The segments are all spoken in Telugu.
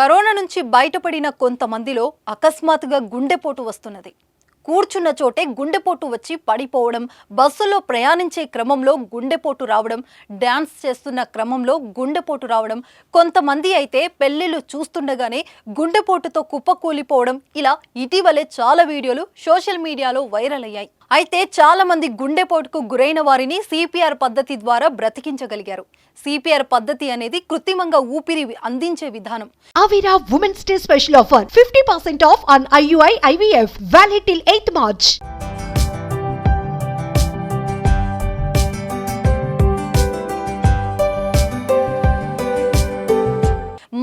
కరోనా నుంచి బయటపడిన కొంతమందిలో అకస్మాత్తుగా గుండెపోటు వస్తున్నది. కూర్చున్న చోటే గుండెపోటు వచ్చి పడిపోవడం బస్సులో ప్రయాణించే క్రమంలో గుండెపోటు రావడం డ్యాన్స్ చేస్తున్న క్రమంలో గుండెపోటు రావడం కొంతమంది అయితే పెళ్ళిళ్ళు చూస్తుండగానే గుండెపోటుతో కుప్పకూలిపోవడం ఇలా ఇటీవలే చాలా వీడియోలు సోషల్ మీడియాలో వైరల్ అయ్యాయి. అయితే చాలా మంది గుండెపోటుకు గురైన వారిని సిపిఆర్ పద్ధతి ద్వారా బ్రతికించగలిగారు. సిపిఆర్ పద్ధతి అనేది కృత్రిమంగా ఊపిరి అందించే విధానం. ఆవిరా women's day special offer fifty percent off on IUI IVF valid till eighth March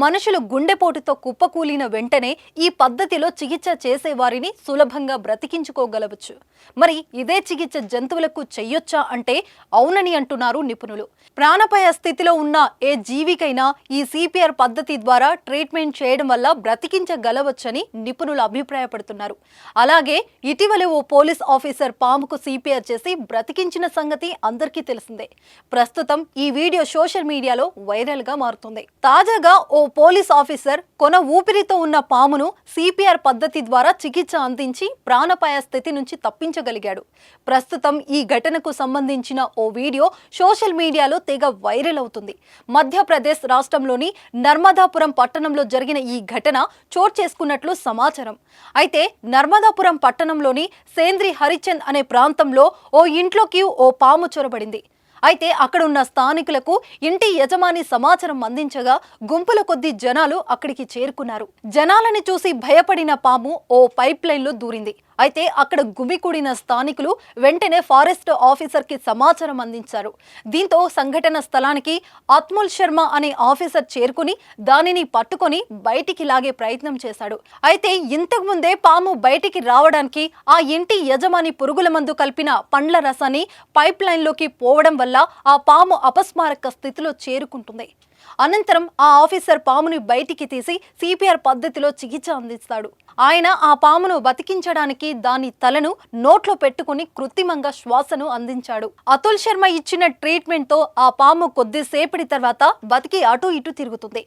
మనుషులు గుండెపోటుతో కుప్పకూలిన వెంటనే ఈ పద్ధతిలో చికిత్స చేసేవారిని సులభంగా బ్రతికించుకోగలవచ్చు. మరి ఇదే చికిత్స జంతువులకు చెయ్యొచ్చా అంటే అవునని అంటున్నారు నిపుణులు. ప్రాణపాయ స్థితిలో ఉన్న ఏ జీవికైనా ఈ సిపిఆర్ పద్ధతి ద్వారా ట్రీట్మెంట్ చేయడం వల్ల బ్రతికించగలవచ్చని నిపుణులు అభిప్రాయపడుతున్నారు. అలాగే ఇటీవలే ఓ పోలీస్ ఆఫీసర్ పాముకు సిపిఆర్ చేసి బ్రతికించిన సంగతి అందరికీ తెలిసిందే. ప్రస్తుతం ఈ వీడియో సోషల్ మీడియాలో వైరల్గా మారుతుంది. తాజాగా ఓ పోలీస్ ఆఫీసర్ కొన ఊపిరితో ఉన్న పామును సిపిఆర్ పద్ధతి ద్వారా చికిత్స అందించి ప్రాణపాయ స్థితి నుంచి తప్పించగలిగాడు. ప్రస్తుతం ఈ ఘటనకు సంబంధించిన ఓ వీడియో సోషల్ మీడియాలో తెగ వైరల్ అవుతుంది. మధ్యప్రదేశ్ రాష్ట్రంలోని నర్మదాపురం పట్టణంలో జరిగిన ఈ ఘటన చోటు చేసుకున్నట్లు సమాచారం. అయితే నర్మదాపురం పట్టణంలోని సేంద్రి హరిచంద్ అనే ప్రాంతంలో ఓ ఇంట్లోకి ఓ పాము చొరబడింది. అయితే అక్కడున్న స్థానికులకు ఇంటి యజమాని సమాచారం అందించగా గుంపుల కొద్ది జనాలు అక్కడికి చేరుకున్నారు. జనాలని చూసి భయపడిన పాము ఓ పైప్ లైన్లో దూరింది. అయితే అక్కడ గుమికూడిన స్థానికులు వెంటనే ఫారెస్ట్ ఆఫీసర్కి సమాచారం అందించారు. దీంతో సంఘటన స్థలానికి అత్ముల్ శర్మ అనే ఆఫీసర్ చేరుకుని దానిని పట్టుకొని బయటికి లాగే ప్రయత్నం చేశాడు. అయితే ఇంతకు ముందే పాము బయటికి రావడానికి ఆ ఇంటి యజమాని పురుగుల మందు కలిపిన పండ్ల రసాన్ని పైప్ లైన్లోకి పోవడం వల్ల ఆ పాము అపస్మారక స్థితిలో చేరుకుంటుంది. అనంతరం ఆ ఆఫీసర్ పాముని బయటికి తీసి సిపిఆర్ పద్ధతిలో చికిత్స అందిస్తాడు. ఆయన ఆ పామును బతికించడానికి దాని తలను నోట్లో పెట్టుకుని కృత్రిమంగా శ్వాసను అందించాడు. అతుల్ శర్మ ఇచ్చిన ట్రీట్మెంట్తో ఆ పాము కొద్దిసేపటి తర్వాత బతికి అటు ఇటు తిరుగుతుంది.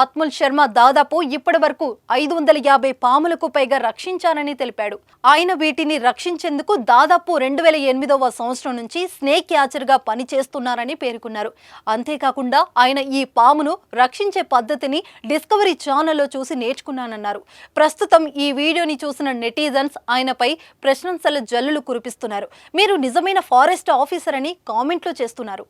అత్ముల్ శర్మ దాదాపు ఇప్పటి వరకు ఐదు వందల యాభై పాములకు పైగా రక్షించారని తెలిపాడు. ఆయన వీటిని రక్షించేందుకు దాదాపు రెండు వేల ఎనిమిదవ సంవత్సరం నుంచి స్నేక్ యాచర్గా పనిచేస్తున్నారని పేర్కొన్నారు. అంతేకాకుండా ఆయన ఈ పామును రక్షించే పద్ధతిని డిస్కవరీ ఛానల్లో చూసి నేర్చుకున్నానన్నారు. ప్రస్తుతం ఈ వీడియోని చూసిన నెటిజన్స్ ఆయనపై ప్రశంసల జల్లులు కురిపిస్తున్నారు. మీరు నిజమైన ఫారెస్ట్ ఆఫీసర్ అని కామెంట్లు చేస్తున్నారు.